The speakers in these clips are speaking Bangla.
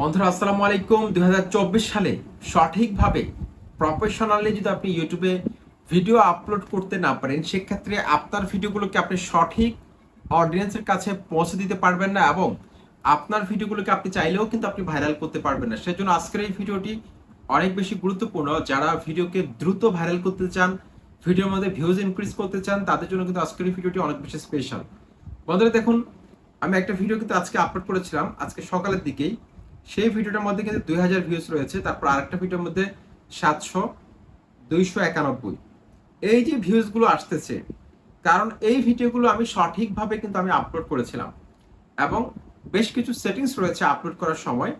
বন্ধুরা, আসসালামু আলাইকুম। দু হাজার চব্বিশ সালে সঠিকভাবে প্রফেশনালি যদি আপনি ইউটিউবে ভিডিও আপলোড করতে না পারেন, সেক্ষেত্রে আপনার ভিডিওগুলোকে আপনি সঠিক অডিয়েন্সের কাছে পৌঁছে দিতে পারবেন না এবং আপনার ভিডিওগুলোকে আপনি চাইলেও কিন্তু আপনি ভাইরাল করতে পারবেন না? সেজন্য আজকের এই ভিডিওটি অনেক বেশি গুরুত্বপূর্ণ। যারা ভিডিওকে দ্রুত ভাইরাল করতে চান ভিডিওর মধ্যে ভিউজ ইনক্রিজ করতে চান, তাদের জন্য কিন্তু আজকের এই ভিডিওটি অনেক বেশি স্পেশাল বন্ধুরা, দেখুন, আমি একটা ভিডিও কিন্তু আজকে আপলোড করেছিলাম। আজকে সকালের দিকেই। সেই ভিডিওটার মধ্যে কিন্তু দুই হাজার ভিউজ রয়েছে, তারপর আরেকটা ভিডিওর মধ্যে সাতশো, দুইশো একানব্বই। এই যে ভিউজগুলো আসতেছে, কারণ এই ভিডিওগুলো আমি সঠিকভাবে কিন্তু আমি আপলোড করেছিলাম। এবং বেশ কিছু সেটিংস রয়েছে আপলোড করার সময়।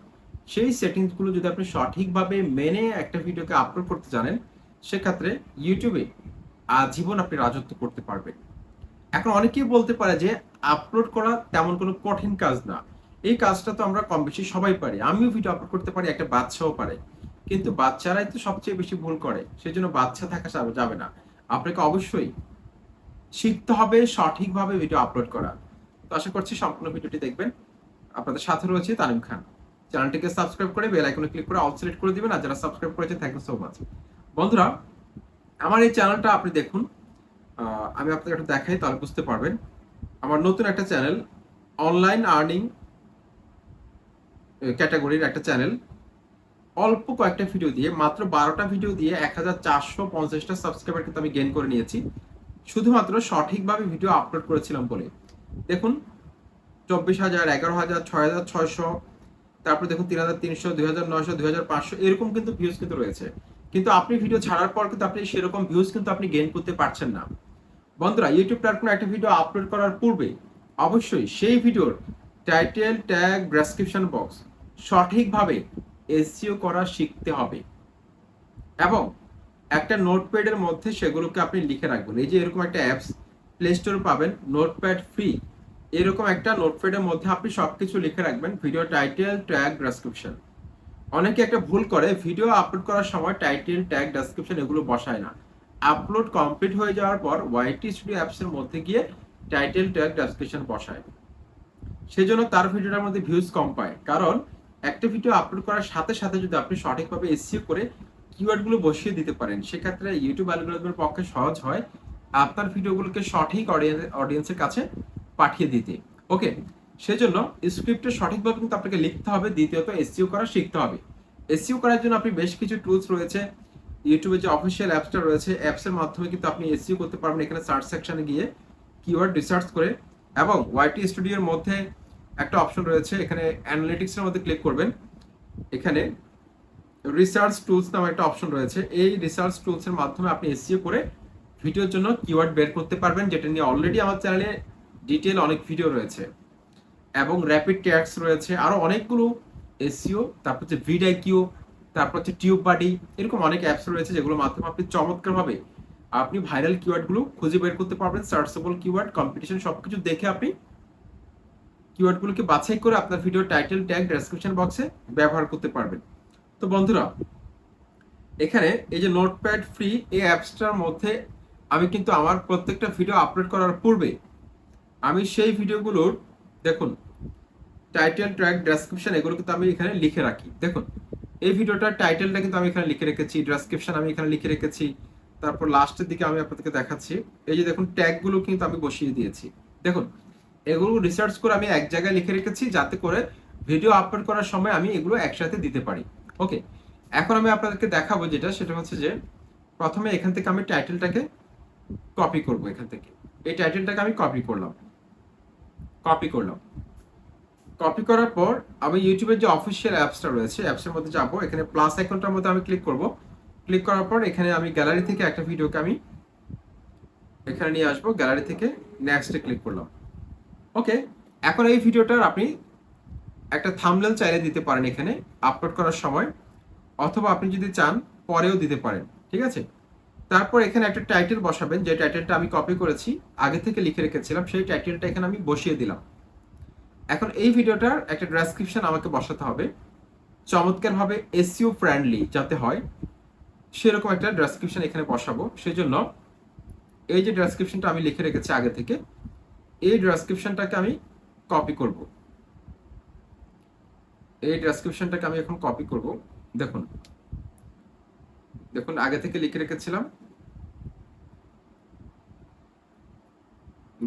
সেই সেটিংসগুলো যদি আপনি সঠিকভাবে মেনে একটা ভিডিওকে আপলোড করতে জানেন, সেক্ষেত্রে ইউটিউবে আজীবন আপনি রাজত্ব করতে পারবেন। এখন অনেকেই বলতে পারে যে আপলোড করা তেমন কোনো কঠিন কাজ না। এই কাজটা তো আমরা কম বেশি সবাই পারি। আমিও ভিডিও আপলোড করতে পারি, একটা বাচ্চাও পারে। কিন্তু বাচ্চারাই তো সবচেয়ে বেশি ভুল করে সেই জন্য বাচ্চা থাকা যাবে- না। আপনাকে অবশ্যই শিখতে হবে সঠিকভাবে ভিডিও আপলোড করা। তো আশা করছি সম্পূর্ণ ভিডিওটি দেখবেন। আপনাদের সাথে রয়েছে তানিম খান। চ্যানেলটিকে সাবস্ক্রাইব করে বেল আইকনে ক্লিক করে অল সিলেক্ট করে দিবেন, আর যারা সাবস্ক্রাইব করেছেন থ্যাংক ইউ সো মাচ বন্ধুরা, আমার এই চ্যানেলটা আপনি দেখুন। আমি আপনাকে একটু দেখাই, তাহলে বুঝতে পারবেন। আমার নতুন একটা চ্যানেল অনলাইন আর্নিং ক্যাটাগরির একটা চ্যানেল। অল্প কয়েকটা ভিডিও দিয়ে, মাত্র বারোটা ভিডিও দিয়ে এক হাজার চারশো পঞ্চাশটা সাবস্ক্রাইবার কিন্তু আমি গেন করে নিয়েছি। শুধুমাত্র সঠিকভাবে ভিডিও আপলোড করেছিলাম বলে। দেখুন, চব্বিশ হাজার, এগারো হাজার, ছয় হাজার ছয়শো, তারপর দেখুন তিন হাজার তিনশো, দুই হাজার নয়শো, দুই হাজার পাঁচশো, এরকম কিন্তু ভিউজ কিন্তু রয়েছে। কিন্তু আপনি ভিডিও ছাড়ার পর কিন্তু আপনি সেরকম ভিউজ কিন্তু আপনি গেইন করতে পারছেন না। বন্ধুরা ইউটিউব প্ল্যাটফর্মে একটা ভিডিও আপলোড করার পূর্বে অবশ্যই সেই ভিডিওর টাইটেল ট্যাগ ডেসক্রিপশন বক্স সঠিকভাবে এসইও করা শিখতে হবে। এবং একটা নোটপ্যাডের মধ্যে সেগুলোকে আপনি লিখে রাখবেন। এই যে এরকম একটা অ্যাপস প্লে স্টোর পাবেন, নোটপ্যাড ফ্রি। এরকম একটা নোটপ্যাডের মধ্যে আপনি সবকিছু লিখে রাখবেন, ভিডিও টাইটেল, ট্যাগ, ডেসক্রিপশন। অনেকে একটা ভুল করে, ভিডিও আপলোড করার সময় টাইটেল, ট্যাগ, ডেসক্রিপশন এগুলো বসায় না। আপলোড কমপ্লিট হয়ে যাওয়ার পর ওয়াইটি স্টুডিও অ্যাপসের মধ্যে গিয়ে টাইটেল, ট্যাগ, ডেসক্রিপশন বসায়। সেজন্য তার ভিডিওটার মধ্যে ভিউজ কম পায়। কারণ একটা ভিডিও আপলোড করার সাথে সাথে যদি আপনি সঠিকভাবে এসিও করে কিওয়ার্ডগুলো বসিয়ে দিতে পারেন, সেক্ষেত্রে ইউটিউব অ্যালগোরিদমের পক্ষে সহজ হয় আপনার ভিডিওগুলোকে সঠিক অডিয়েন্সের কাছে পাঠিয়ে দিতে। ওকে সেজন্য স্ক্রিপ্টে সঠিকভাবে কিন্তু আপনাকে লিখতে হবে, দ্বিতীয়ত এসইও করা শিখতে হবে। এসইও করার জন্য আপনি বেশ কিছু টুলস রয়েছে। ইউটিউবে যে অফিসিয়াল অ্যাপসটা রয়েছে অ্যাপসের মাধ্যমে কিন্তু আপনি এসইও করতে পারবেন এখানে সার্চ সেকশনে গিয়ে কিওয়ার্ড রিসার্চ করে এবং ওয়াইটি স্টুডিওর মধ্যে একটা অপশন রয়েছে, এখানে অ্যানালিটিক্সের মধ্যে ক্লিক করবেন। এখানে রিসার্চ টুলস নামে একটা অপশন রয়েছে। এই রিসার্চ টুলসের মাধ্যমে আপনি এসইও করে ভিডিওর জন্য কিওয়ার্ড বের করতে পারবেন, যেটা নিয়ে অলরেডি আমার চ্যানেলে ডিটেল অনেক ভিডিও রয়েছে। এবং র্যাপিড ট্যাক্স রয়েছে আরও অনেকগুলো এসইও তারপর হচ্ছে ভিডাই কিউ তারপর হচ্ছে টিউব বাডি এরকম অনেক অ্যাপস রয়েছে যেগুলোর মাধ্যমে আপনি চমৎকারভাবে আপনি ভাইরাল কিওয়ার্ডগুলো খুঁজে বের করতে পারবেন সার্চেবল কিওয়ার্ড কম্পিটিশন সব কিছু দেখে আপনি কিওয়ার্ডগুলোকে বাছাই করে আপনার ভিডিও টাইটেল ট্যাগ ডেসক্রিপশন বক্সে ব্যবহার করতে পারবেন। তো বন্ধুরা, এখানে এই যে নোটপ্যাড ফ্রি এই অ্যাপসটার মধ্যে আমি কিন্তু আমার প্রত্যেকটা ভিডিও আপলোড করার পূর্বে আমি সেই ভিডিওগুলোর দেখুন টাইটেল ট্র্যাক ডেসক্রিপশন এগুলো কিন্তু আমি এখানে লিখে রাখি। দেখুন, এই ভিডিওটার টাইটেলটা কিন্তু আমি এখানে লিখে রেখেছি ডেসক্রিপশন আমি এখানে লিখে রেখেছি, তারপর লাস্টের দিকে আমি আপনাদেরকে দেখাচ্ছি। এই যে দেখুন ট্যাগগুলো কিন্তু আমি বসিয়ে দিয়েছি। দেখুন এগুলো রিসার্চ করে আমি এক জায়গায় লিখে রেখেছি যাতে করে ভিডিও আপলোড করার সময় আমি এগুলো একসাথে দিতে পারি। ওকে এখন আমি আপনাদেরকে দেখাবো যেটা, সেটা হচ্ছে যে প্রথমে এখান থেকে আমি টাইটেলটাকে কপি করব এখান থেকে। এই টাইটেলটাকে আমি কপি করলাম। কপি করলাম। কপি করার পর আমি ইউটিউবের যে অফিসিয়াল অ্যাপসটা রয়েছে অ্যাপসের মধ্যে যাব। এখানে প্লাস আইকনটার মধ্যে আমি ক্লিক করব। ক্লিক করার পর এখানে আমি গ্যালারি থেকে একটা ভিডিওকে আমি এখানে নিয়ে আসব। গ্যালারি থেকে নেক্সটে ক্লিক করলাম। ওকে এখন এই ভিডিওটার আপনি একটা থামলেল চাইলে দিতে পারেন এখানে আপলোড করার সময়, অথবা আপনি যদি চান, পরেও দিতে পারেন, ঠিক আছে? তারপর এখানে একটা টাইটেল বসাবেন, যে টাইটেলটা আমি কপি করেছি, আগে থেকে লিখে রেখেছিলাম, সেই টাইটেলটা এখানে আমি বসিয়ে দিলাম। এখন এই ভিডিওটার একটা ডেসক্রিপশন আমাকে বসাতে হবে। চমৎকারভাবে এসইও ফ্রেন্ডলি যাতে হয়, সেরকম একটা ডেসক্রিপশন এখানে বসাবো। সেই জন্য এই যে ডেসক্রিপশনটা আমি লিখে রেখেছি আগে থেকে এই ডেসক্রিপশনটাকে আমি কপি করব। এই ডেসক্রিপশনটাকে আমি এখন কপি করব। দেখুন। দেখুন, আগে থেকে লিখে রেখেছিলাম।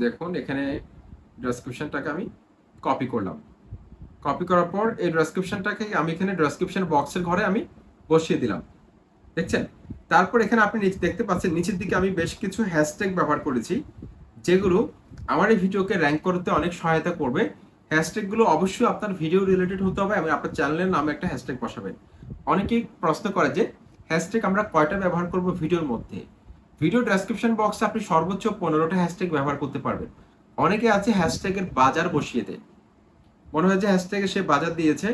দেখুন, এখানে ডেসক্রিপশনটাকে আমি কপি করলাম। কপি করার পর এই ডেসক্রিপশনটাকে আমি এখানে ডেসক্রিপশন বক্সের ঘরে আমি বসিয়ে দিলাম। দেখছেন? তারপর এখানে আপনি দেখতে পাচ্ছেন, নিচের দিকে আমি বেশ কিছু হ্যাশট্যাগ ব্যবহার করেছি, যেগুলো আমার এই ভিডিওকে র্যাঙ্ক করতে অনেক সহায়তা করবে। হ্যাশট্যাগুলো অবশ্যই আপনার ভিডিও রিলেটেড হতে হবে এবং আপনার চ্যানেলের নামে একটা হ্যাশট্যাগ বসাবেন। অনেকেই প্রশ্ন করে যে হ্যাশট্যাগ আমরা কয়টা ব্যবহার করব ভিডিওর মধ্যে? ভিডিও ডেসক্রিপশন বক্সে আপনি সর্বোচ্চ পনেরোটা হ্যাশট্যাগ ব্যবহার করতে পারবেন। অনেকে আছে হ্যাশট্যাগের বাজার বসিয়ে দেয়। মনে হয় যে হ্যাশট্যাগে সে বাজার দিয়েছে,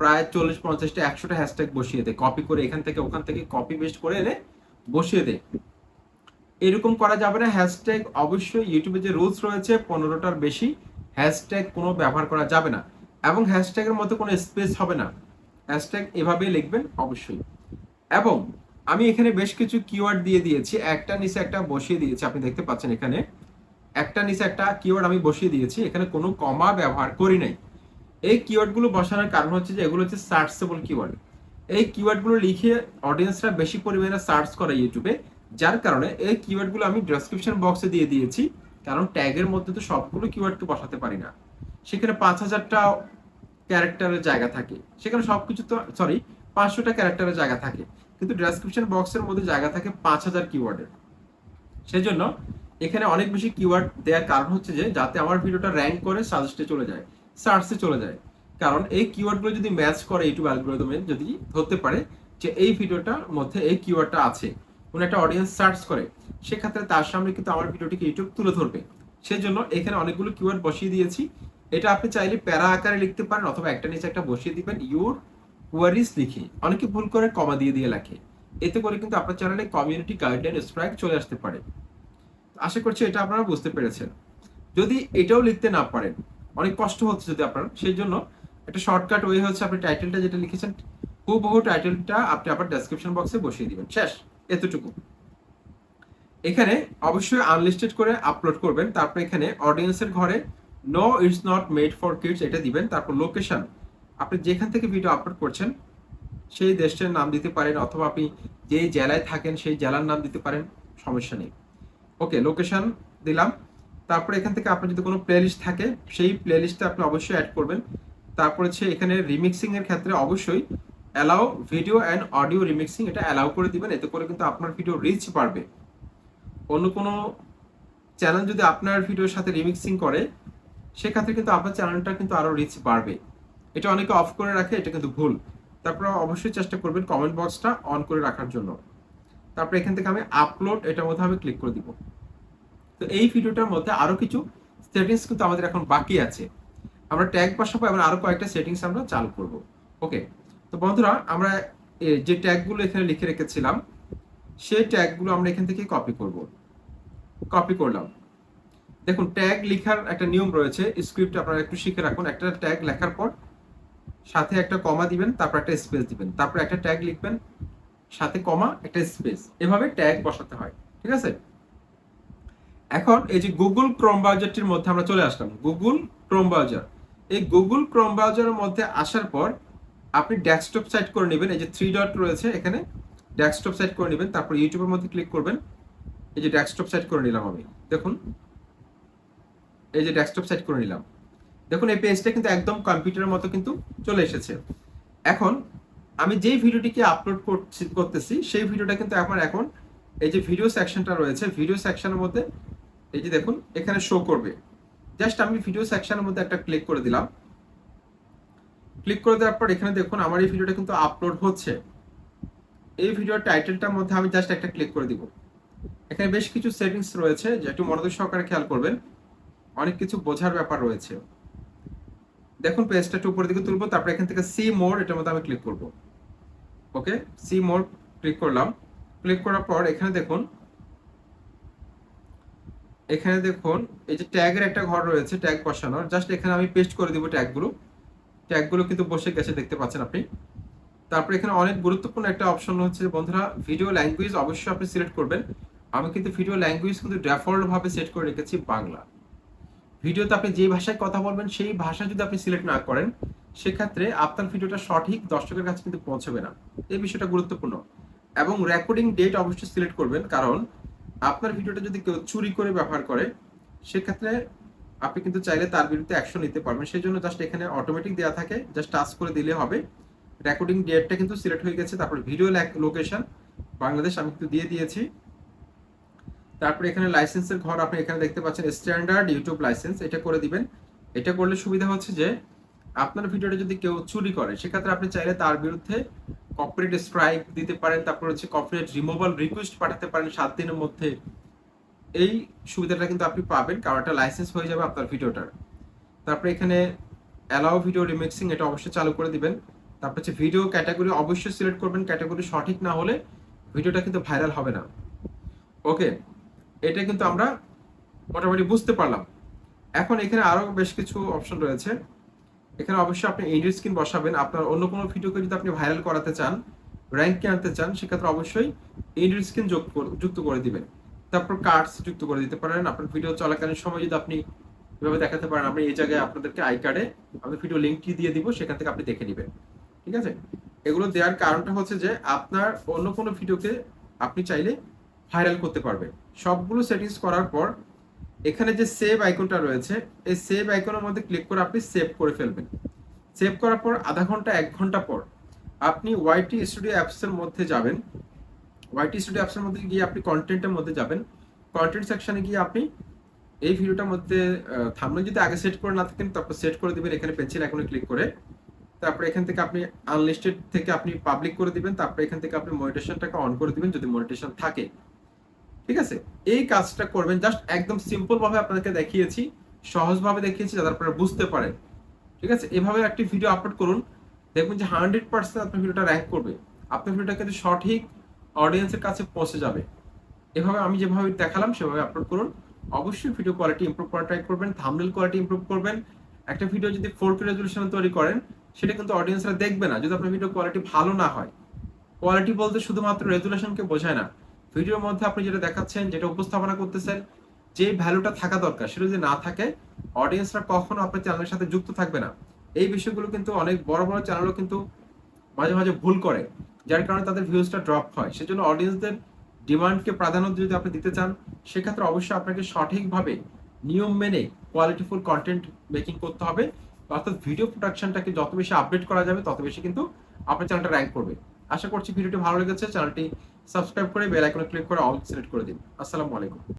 প্রায় চল্লিশ পঞ্চাশটা একশোটা হ্যাশট্যাগ বসিয়ে দেয়। কপি করে এখান থেকে ওখান থেকে কপি পেস্ট করে এনে বসিয়ে দেয়। এরকম করা যাবে না। হ্যাশট্যাগ অবশ্যই ইউটিউবে যে রুলস রয়েছে, পনেরোটার বেশি হ্যাশট্যাগ কোনো ব্যবহার করা যাবে না। এবং হ্যাশট্যাগের মতো কোনো স্পেস হবে না। হ্যাশট্যাগ এভাবে লিখবেন, অবশ্যই। এবং আমি এখানে বেশ কিছু কিওয়ার্ড দিয়ে দিয়েছি। একটা নিচে একটা বসিয়ে দিয়েছি, আপনি দেখতে পাচ্ছেন এখানে। একটা নিচে একটা কিওয়ার্ড আমি বসিয়ে দিয়েছি, এখানে কোনো কমা ব্যবহার করি নাই। এই কিওয়ার্ডগুলো বসানোর কারণ হচ্ছে যে, এগুলো হচ্ছে সার্চেবল কিওয়ার্ড এই কিওয়ার্ডগুলো লিখে অডিয়েন্সরা বেশি পরিমাণে সার্চ করে ইউটিউবে যার কারণে এই কিওয়ার্ডগুলো আমি ডেসক্রিপশন বক্সে দিয়ে দিয়েছি, কারণ ট্যাগের মধ্যে তো সবগুলো কিওয়ার্ডকে বসাতে পারি না। সেখানে পাঁচ হাজারটা ক্যারেক্টারের জায়গা থাকে। সেখানে সবকিছু তো সরি পাঁচশোটা ক্যারেক্টারের জায়গা থাকে। কিন্তু ডেসক্রিপশন বক্সের মধ্যে জায়গা থাকে পাঁচ হাজার কিওয়ার্ডের সেজন্য এখানে অনেক বেশি কিওয়ার্ড দেওয়ার কারণ হচ্ছে যে, যাতে আমার ভিডিওটা র্যাঙ্ক করে সাজেস্টে চলে যায় সার্চে চলে যায়। কারণ এই কিওয়ার্ডগুলো যদি ম্যাচ করে ইউটিউব অ্যালগোরিদমে যদি ধরতে পারে যে, এই ভিডিওটার মধ্যে এই কিওয়ার্ডটা আছে। কোনো একটা অডিয়েন্স সার্চ করে, সেক্ষেত্রে তার সামনে কিন্তু আমার ভিডিওটিকে ইউটিউব তুলে ধরবে। সেই জন্য এখানে অনেকগুলো কিওয়ার্ড বসিয়ে দিয়েছি। এটা আপনি চাইলে প্যারা আকারে লিখতে পারেন অথবা একটা নিচে একটা বসিয়ে দিবেন ইউর কোয়ারিজ লিখে। অনেকে ভুল করে কমা দিয়ে দিয়ে লেখে। এতে করে কিন্তু আপনার চ্যানেলে কমিউনিটি গাইডলাইন স্ট্রাইক চলে আসতে পারে। আশা করছি এটা আপনারা বুঝতে পেরেছেন। যদি এটাও লিখতে না পারেন, অনেক কষ্ট হচ্ছে যদি আপনার। সেই জন্য একটা শর্টকাট ওয়ে হচ্ছে আপনি টাইটেলটা যেটা লিখেছেন, হুবহু টাইটেলটা আপনি আবার ডেসক্রিপশন বক্সে বসিয়ে দিবেন। শেষ। এতটুকু। এখানে অবশ্যই আনলিস্টেড করে আপলোড করবেন। তারপর এখানে অডিয়েন্সের ঘরে no it's not made for kids এটা দিবেন। তারপর লোকেশন আপনি যেখান থেকে ভিডিও আপলোড করছেন, সেই দেশটার নাম দিতে পারেন অথবা আপনি যে জেলায় থাকেন, সেই জেলার নাম দিতে পারেন, সমস্যা নেই। ওকে লোকেশন দিলাম। তারপরে এখান থেকে আপনার যদি কোনো প্লেলিস্ট থাকে, সেই প্লেলিস্টে আপনি অবশ্যই অ্যাড করবেন। তারপর হচ্ছে এখানে রিমিক্সিং এর ক্ষেত্রে অবশ্যই allow video and audio remixing এটা অ্যালাউ করে দিবেন, এতে করে কিন্তু আপনার ভিডিও রিচ বাড়বে। অন্য কোনো চ্যানেল যদি আপনার ভিডিওর সাথে রিমিক্সিং করে, সেক্ষেত্রে কিন্তু আপনার চ্যানেলটা কিন্তু আরও রিচ বাড়বে। এটা অনেকে অফ করে রাখে, এটা কিন্তু ভুল। তারপর অবশ্যই চেষ্টা করবেন কমেন্ট বক্সটা অন করে রাখার জন্য। তারপর এখান থেকে আমি আপলোড এটার মধ্যে আমি ক্লিক করে দিব। তো এই ভিডিওটার মধ্যে আরও কিছু সেটিংস কিন্তু আমাদের এখন বাকি আছে। আমরা ট্যাগ বসাবো এবং আরও কয়েকটা সেটিংস আমরা চালু করব। ওকে তো বন্ধুরা, আমরা যে ট্যাগগুলো এখানে লিখে রেখেছিলাম, সেই ট্যাগগুলো আমরা এখান থেকে কপি করব। কপি করলাম। দেখুন ট্যাগ লেখার একটা নিয়ম রয়েছে। স্ক্রিপ্ট আপনারা একটু শিখে রাখুন। একটা ট্যাগ লেখার পর সাথে একটা কমা দিবেন, তারপর একটা স্পেস দিবেন। তারপর একটা ট্যাগ লিখবেন, সাথে কমা একটা স্পেস এভাবে ট্যাগ বসাতে হয়। ঠিক আছে? এখন এই যে গুগল ক্রোম ব্রাউজারটির মধ্যে আমরা চলে আসলাম। গুগল ক্রোম ব্রাউজার এই গুগল ক্রোম ব্রাউজারের মধ্যে আসার পর আপনি ডেস্কটপ সাইট করে নেবেন, এই যে থ্রি ডট রয়েছে এখানে ডেস্কটপ সাইট করে নেবেন, তারপর ইউটিউবের মধ্যে ক্লিক করবেন, এই যে ডেস্কটপ সাইট করে নিলাম আমি, দেখুন, এই যে ডেস্কটপ সেট করে নিলাম, দেখুন এই পেজটা কিন্তু একদম কম্পিউটারের মতো কিন্তু চলে এসেছে, এখন আমি যেই ভিডিওটিকে আপলোড করছি, করতেছি, সেই ভিডিওটা কিন্তু আমার এখন এই যে ভিডিও সেকশনটা রয়েছে ভিডিও সেকশনের মধ্যে, এই যে দেখুন, এখানে শো করবে জাস্ট আমি ভিডিও সেকশনের মধ্যে একটা ক্লিক করে দিলাম ক্লিক করে দেওয়ার পর এখানে দেখুন আমার এই ভিডিওটা কিন্তু আপলোড হচ্ছে। এই ভিডিওর টাইটেলটার মধ্যে আমি জাস্ট একটা ক্লিক করে দিব। এখানে বেশ কিছু সেটিংস রয়েছে যে একটু মনোযোগ সহকারে খেয়াল করবেন। অনেক কিছু বোঝার ব্যাপার রয়েছে। দেখুন পেজটা একটু উপরের দিকে তুলবো, তারপর এখান থেকে সি মোড এটার মধ্যে আমি ক্লিক করব। ওকে সি মোড ক্লিক করলাম। ক্লিক করার পর এখানে দেখুন এখানে দেখুন এই যে ট্যাগের একটা ঘর রয়েছে, ট্যাগ বসানোর। জাস্ট এখানে আমি পেস্ট করে দিব ট্যাগগুলো। ট্যাগগুলো কিন্তু বসে গেছে, দেখতে পাচ্ছেন আপনি। তারপর এখানে অনেক গুরুত্বপূর্ণ একটা অপশন হচ্ছে, বন্ধুরা ভিডিও ল্যাঙ্গুয়েজ অবশ্যই আপনি সিলেক্ট করবেন। আমি কিন্তু ভিডিও ল্যাঙ্গুয়েজ কিন্তু ডিফল্ট ভাবে সেট করে রেখেছি বাংলা। ভিডিওতে আপনি যে ভাষায় কথা বলবেন, সেই ভাষা যদি আপনি সিলেক্ট না করেন, সেক্ষেত্রে আপনার ভিডিওটা সঠিক দর্শকের কাছে কিন্তু পৌঁছবে না। এই বিষয়টা গুরুত্বপূর্ণ। এবং রেকর্ডিং ডেট অবশ্যই সিলেক্ট করবেন, কারণ আপনার ভিডিওটা যদি কেউ চুরি করে ব্যবহার করে, সেক্ষেত্রে আপনি কিন্তু চাইলে তার বিরুদ্ধে অ্যাকশন নিতে পারবেন। সেই জন্য জাস্ট এখানে অটোমেটিক দেওয়া থাকে জাস্ট টাচ করে দিলে হবে। রেকর্ডিং ডেটটা কিন্তু সিলেক্ট হয়ে গেছে, তারপর ভিডিও লোকেশন বাংলাদেশ আমি কিন্তু দিয়ে দিয়েছি। তারপরে এখানে লাইসেন্সের ঘর আপনি এখানে দেখতে পাচ্ছেন স্ট্যান্ডার্ড ইউটিউব লাইসেন্স এটা করে দিবেন। এটা করলে সুবিধা হচ্ছে যে, আপনার ভিডিওটা যদি কেউ চুরি করে, সেক্ষেত্রে আপনি চাইলে তার বিরুদ্ধে কর্পোরেট স্ট্রাইক দিতে পারেন। তারপর হচ্ছে কর্পোরেট রিমুভাল রিকোয়েস্ট পাঠাতে পারেন সাত দিনের মধ্যে। এই সুবিধাটা কিন্তু আপনি পাবেন, কারণ একটা লাইসেন্স হয়ে যাবে আপনার ভিডিওটার। তারপরে এখানে অ্যালাউ ভিডিও রিমিক্সিং এটা অবশ্যই চালু করে দিবেন। তারপর হচ্ছে ভিডিও ক্যাটাগরি অবশ্যই সিলেক্ট করবেন ক্যাটাগরি সঠিক না হলে ভিডিওটা কিন্তু ভাইরাল হবে না। ওকে এটা কিন্তু আমরা মোটামুটি বুঝতে পারলাম। এখন এখানে আরও বেশ কিছু অপশন রয়েছে। এখানে অবশ্যই আপনি এডিট স্ক্রিন বসাবেন। আপনার অন্য কোনো ভিডিওকে যদি আপনি ভাইরাল করাতে চান র্যাঙ্কে আনতে চান, সেক্ষেত্রে অবশ্যই এডিট স্ক্রিন যুক্ত করে দিবেন। তারপর কার্ডস যুক্ত করে দিতে পারেন। আপনার ভিডিও চলাকালীন সময় যদি আপনি এভাবে দেখাতে পারেন আমি এই জায়গায় আপনাদেরকে আই কার্ডে আমাদের ভিডিও লিঙ্কটি দিয়ে দিব সেখান থেকে আপনি দেখে নেবেন। ঠিক আছে? এগুলো দেওয়ার কারণটা হচ্ছে যে, আপনার অন্য কোনো ভিডিওকে আপনি চাইলে ভাইরাল করতে পারবেন। সবগুলো সেটিংস করার পর, এখানে যে সেভ আইকনটা রয়েছে, এই সেভ আইকনের মধ্যে ক্লিক করে আপনি সেভ করে ফেলবেন। সেভ করার পর আধা ঘণ্টা, এক ঘণ্টা পর আপনি ওয়াইটি স্টুডিও অ্যাপসের মধ্যে যাবেন। ওয়াইটি স্টুডিও অ্যাপসের মধ্যে গিয়ে আপনি কন্টেন্টের মধ্যে যাবেন। কন্টেন্ট সেকশনে গিয়ে আপনি এই ভিডিওটার মধ্যে থামলে যদি আগে সেট করে না থাকেন, তারপর সেট করে দিবেন এখানে পেন্সিল আইকনে ক্লিক করে। তারপরে এখান থেকে আপনি আনলিস্টেড থেকে আপনি পাবলিক করে দিবেন, তারপরে এখান থেকে আপনি মনিটেশনটাকে অন করে দিবেন যদি মনিটেশন থাকে। ঠিক আছে? এই কাজটা করবেন জাস্ট একদম সিম্পলভাবে আপনাদেরকে দেখিয়েছি, সহজভাবে দেখিয়েছি যাতে আপনারা বুঝতে পারেন। ঠিক আছে? এভাবে একটি ভিডিও আপলোড করুন। দেখবেন যে হান্ড্রেড পার্সেন্ট আপনার ভিডিওটা র্যাঙ্ক করবে। আপনার ভিডিওটা কিন্তু সঠিক অডিয়েন্সের কাছে পৌঁছে যাবে। এভাবে আমি যেভাবে দেখালাম, সেভাবে আপলোড করুন। অবশ্যই ভিডিও কোয়ালিটি ইমপ্রুভ করা ট্রাই করবেন থামনেল কোয়ালিটি ইমপ্রুভ করবেন। একটা ভিডিও যদি ফোর কে রেজলিউশন তৈরি করেন, সেটা কিন্তু অডিয়েন্সরা দেখবে না। যদি আপনার ভিডিও কোয়ালিটি ভালো না হয় কোয়ালিটি বলতে শুধুমাত্র রেজুলেশনকে বোঝায় না। ভিডিওর মধ্যে আপনি যেটা দেখাচ্ছেন, যেটা উপস্থাপনা করতেছেন, যে ভ্যালুটা থাকা দরকার, সেটা যদি না থাকে অডিয়েন্সরা কখনো আপনার চ্যানেলের সাথে যুক্ত থাকবে না। এই বিষয়গুলো কিন্তু অনেক বড় বড় চ্যানেলও কিন্তু মাঝে মাঝে ভুল করে। যার কারণে তাদের ভিউজটা ড্রপ হয়। সেজন্য অডিয়েন্সদের ডিমান্ডকে প্রাধান্য যদি আপনি দিতে চান, সেক্ষেত্রে অবশ্যই আপনাকে সঠিকভাবে নিয়ম মেনে কোয়ালিটিফুল কন্টেন্ট মেকিং করতে হবে। অর্থাৎ ভিডিও প্রোডাকশনটাকে যত বেশি আপডেট করা যাবে, তত বেশি কিন্তু আপনার চ্যানেলটা র্যাঙ্ক করবে। আশা করছি ভিডিওটি ভালো লেগেছে চ্যানেলটি সাবস্ক্রাইব করে বেল আইকনে ক্লিক করে অল সিলেক্ট করে দিন। আসসালামু আলাইকুম।